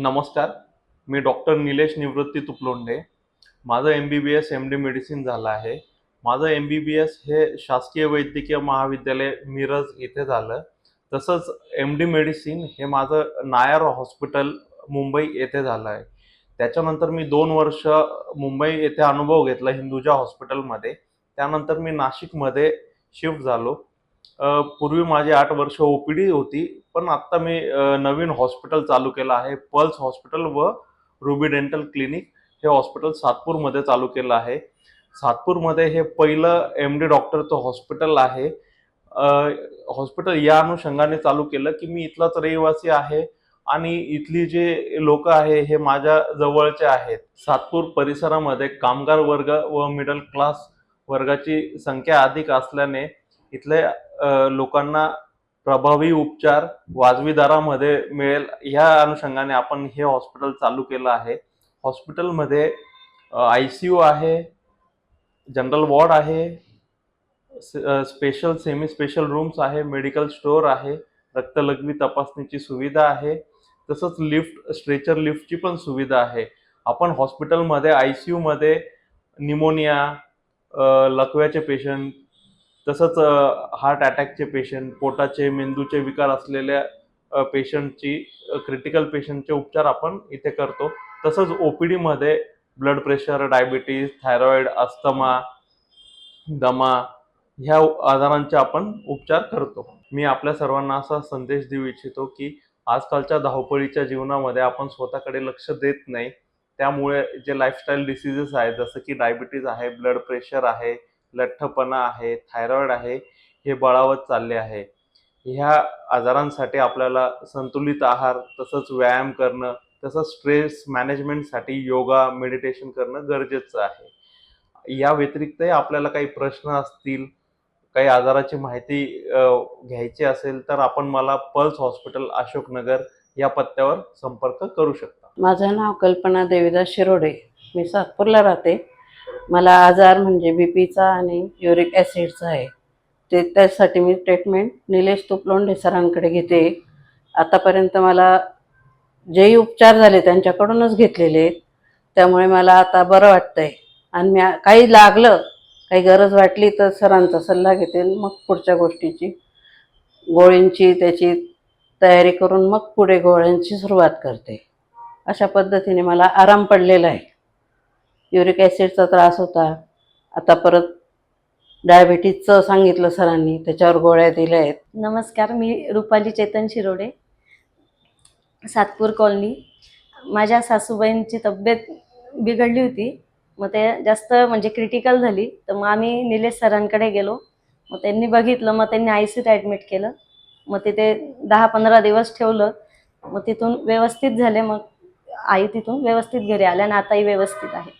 नमस्कार. मी डॉक्टर निलेश निवृत्ती तुपलोंडे. माझं M B B S M D medicine झालं आहे. माझं एम बी बी एस हे शासकीय वैद्यकीय महाविद्यालय मिरज येथे झालं. तसंच एम डी मेडिसिन हे माझं नायर हॉस्पिटल मुंबई येथे झालं आहे. त्याच्यानंतर मी दोन वर्ष मुंबई येथे अनुभव घेतला हिंदुजा हॉस्पिटलमध्ये. त्यानंतर मी नाशिकमध्ये शिफ्ट झालो. पूर्वी माझी आठ वर्ष ओ पी डी होती पण आत्ता मी नवीन हॉस्पिटल चालू केलं आहे पल्स हॉस्पिटल व रुबी डेंटल क्लिनिक हे हॉस्पिटल सातपूरमध्ये चालू केलं आहे. सातपूरमध्ये हे पहिलं एम डी डॉक्टरचं हॉस्पिटल आहे. हॉस्पिटल या अनुषंगाने चालू केलं की मी इथलाच रहिवासी आहे आणि इथली जे लोक आहे हे माझ्या जवळचे आहेत. सातपूर परिसरामध्ये कामगार वर्ग व मिडल क्लास वर्गाची संख्या अधिक असल्याने इथले लोकांना प्रभावी उपचार वाजवी दरामध्ये मिळेल. ह्या अनुषंगाने आपण हे हॉस्पिटल चालू केलं आहे. हॉस्पिटलमध्ये आय सी यू आहे जनरल वॉर्ड आहे स्पेशल सेमी स्पेशल रूम्स आहे मेडिकल स्टोअर आहे रक्तलघवी तपासणीची सुविधा आहे तसंच लिफ्ट स्ट्रेचर लिफ्टची पण सुविधा आहे. आपण हॉस्पिटलमध्ये आय सी यूमध्ये निमोनिया लकव्याचे पेशंट तसंच हार्ट अटॅकचे पेशंट पोटाचे मेंदूचे विकार असलेल्या पेशंटची क्रिटिकल पेशंटचे उपचार आपण इथे करतो. तसंच ओ पी डीमध्ये blood pressure diabetes thyroid asthma दमा ह्या आजारांचे आपण उपचार करतो. मी आपल्या सर्वांना असा संदेश देऊ इच्छितो की आजकालच्या धावपळीच्या जीवनामध्ये आपण स्वतःकडे लक्ष देत नाही. त्यामुळे जे लाईफस्टाईल डिसिजेस आहेत जसं की डायबिटीज आहे ब्लड प्रेशर आहे लठ्ठपणा आहे थायरॉइड आहे हे बळावत चालले आहे. ह्या आजारांसाठी आपल्याला संतुलित आहार तसंच व्यायाम करणं तसंच स्ट्रेस मॅनेजमेंटसाठी योगा मेडिटेशन करणं गरजेचं आहे. या व्यतिरिक्तही आपल्याला काही प्रश्न असतील काही आजाराची माहिती घ्यायची असेल तर आपण मला पल्स हॉस्पिटल अशोकनगर या पत्त्यावर संपर्क करू शकता. माझं नाव कल्पना देवीदास शिरोडे. मी सातपूरला राहते. मला आजार म्हणजे बी पीचा आणि युरिक ॲसिडचा आहे. ते त्यासाठी मी ट्रीटमेंट निलेश तुपलोंडे सरांकडे घेते. आतापर्यंत मला जेही उपचार झाले त्यांच्याकडूनच घेतलेले. आहेत त्यामुळे मला आता बरं वाटतं आहे आणि मी काही लागलं काही गरज वाटली तर सरांचा सल्ला घेते मग पुढच्या गोष्टीची गोळींची त्याची तयारी करून मग पुढे गोळ्यांची सुरुवात करते. अशा पद्धतीने मला आराम पडलेला आहे. युरिक ॲसिडचा त्रास होता. आता परत डायबिटीजचं सांगितलं सरांनी त्याच्यावर गोळ्या दिल्या आहेत. नमस्कार मी रुपाली चेतन शिरोडे सातपूर कॉलनी. माझ्या सासूबाईंची तब्येत बिघडली होती. मग ते जास्त म्हणजे क्रिटिकल झाली. तर मग आम्ही निलेश सरांकडे गेलो. मग त्यांनी बघितलं मग त्यांनी आय सीत ॲडमिट केलं. मग तिथे दहा पंधरा दिवस ठेवलं. मग तिथून व्यवस्थित झाले. मग आई तिथून व्यवस्थित घरी आल्या आणि आताही व्यवस्थित आहे.